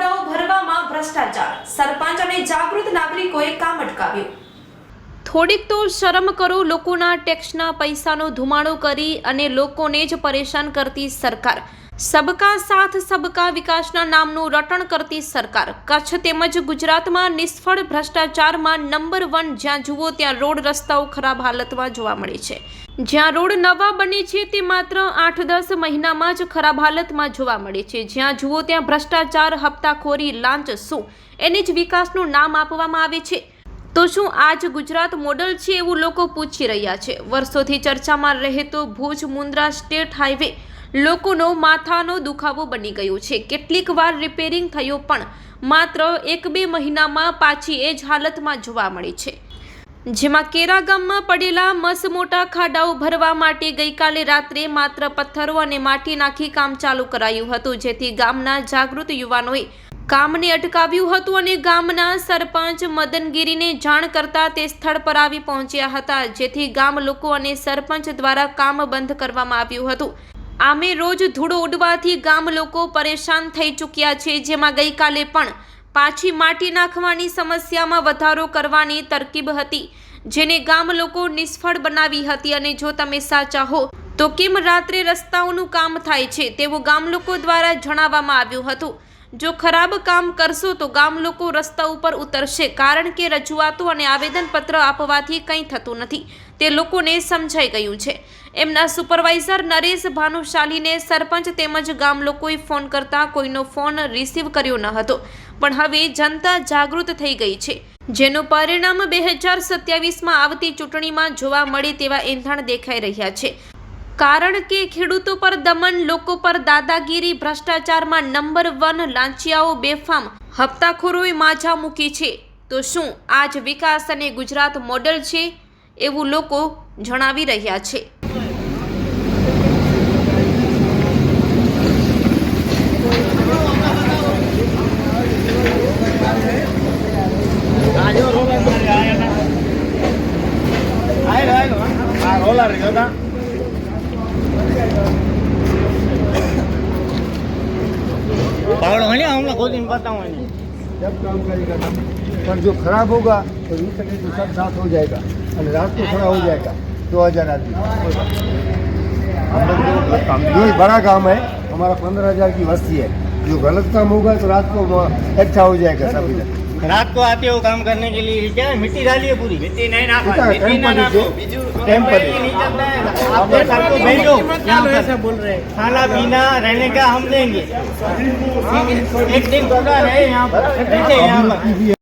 ખાડાઓ ભરવામાં ભ્રષ્ટાચાર. સરપંચ અને જાગૃત નાગરિકોએ કામ અટકાવ્યું. થોડીક તો શરમ કરો, લોકોના ટેક્સના પૈસાનો ધુમાડો કરી અને લોકોને જ પરેશાન કરતી સરકાર. સબકા સાથ, સબકા વિકાસના નામનું રટણ કરતી સરકાર. કચ્છ તેમજ ગુજરાતમાં નિષ્ફળ ભ્રષ્ટાચારમાં નંબર વન, જ્યાં જુઓ ત્યાં રોડ રસ્તાઓ ખરાબ હાલતમાં જોવા મળે છે. જ્યાં રોડ નવા બને છે તે માત્ર આઠ, દસ મહિનામાં જ ખરાબ હાલતમાં જોવા મળે છે. જ્યાં જુઓ ત્યાં ભ્રષ્ટાચાર, હપ્તાખોરી, લાંચ, શું? એને જ વિકાસનું નામ આપવામાં આવે છે. તો શું આજ ગુજરાત મોડલ છે એવું લોકો પૂછી રહ્યા છે? વર્ષોથી ચર્ચામાં રહેતો ભુજ, મુન્દ્રા સ્ટેટ હાઈવે લોકોનો માથાનો દુખાવો બની ગયો છે. કેટલીક વાર રિપેરિંગ થયો પણ માત્ર એક બે મહિનામાં પાછી એ જ હાલતમાં જોવા મળી છે. જેમાં કેરા ગામમાં પડેલા મસ મોટા ખાડાઓ ભરવા માટે ગઈકાલે રાત્રે માત્ર પથ્થરો અને માટી નાખી કામ ચાલુ કરાયું હતું, જેથી ગામના જાગૃત યુવાનોએ કામને અટકાવ્યું હતું અને ગામના સરપંચ મદનગીરીને જાણ કરતા તે સ્થળ પર આવી પહોંચ્યા હતા, જેથી ગામ લોકો અને સરપંચ દ્વારા કામ બંધ કરવામાં આવ્યું હતું. આમે રોજ ધૂળો ઉડવાથી ગામ લોકો પરેશાન થઈ ચૂક્યા છે, જેમાં ગઈકાલે પણ પાછી માટી નાખવાની સમસ્યામાં વધારો કરવાની તરકીબ હતી, જેને ગામ લોકો નિષ્ફળ બનાવી હતી. અને જો તમે સાચા હો, તો કેમ રાત્રે રસ્તાઓનું કામ થાય છે, તેવું ગામ લોકો દ્વારા જણાવવામાં આવ્યું હતું. જો ખરાબ કામ કરશો તો ગામ લોકો રસ્તા ઉપર ઉતરશે. કારણ કે રજૂઆતો અને આવેદનપત્ર આપવાથી કંઈ થતું નથી. તે લોકોને સમજાઈ ગયું છે. એમના સુપરવાઇઝર નરેશ ભાનુશાલીને સરપંચ તેમજ ગામ લોકોએ ફોન કરતા કોઈનો ફોન રિસીવ કર્યો ન હતો. પણ હવે જનતા જાગૃત થઈ ગઈ છે. જેનું પરિણામ બે હજાર સત્યાવીસમાં આવતી ચૂંટણીમાં જોવા મળે તેવા એંધાણ દેખાઈ રહ્યા છે. કારણ કે ખેડૂતો પર દમન લોકો પર દાદાગીરી ભ્રષ્ટાચારમાં નંબર વન લાંચિયાઓ બેફામ હપ્તાખોરોએ માજા મૂકી છે. તો શું આજ વિકાસ અને ગુજરાત મોડલ છે એવું લોકો જણાવી રહ્યા છે? Hola, होने हम लोग खुद इन बताऊँ इन्हें जब काम करेगा तब पर जो खराब होगा तो यूँ सके तो सब साफ हो जाएगा और रात को खड़ा हो जाएगा दो हजार आदमी हम लोग जो काम जो ही बड़ा काम है हमारा पंद्रह हजार की वस्ती है जो गलत काम होगा तो रात को वहाँ इकट्ठा हो जाएगा सब इधर रात को आते हो काम करने के लिए क्या है मिट्टी डाली है पूरी मिट्टी नहीं कितना टेम्पर टेम्पर नहीं चलता है आप लोग सबको भेजो ऐसा बोल रहे हैं खाना पीना रहने का हम देंगे एक दिन पगार है यहाँ पर रहते हैं यहाँ पर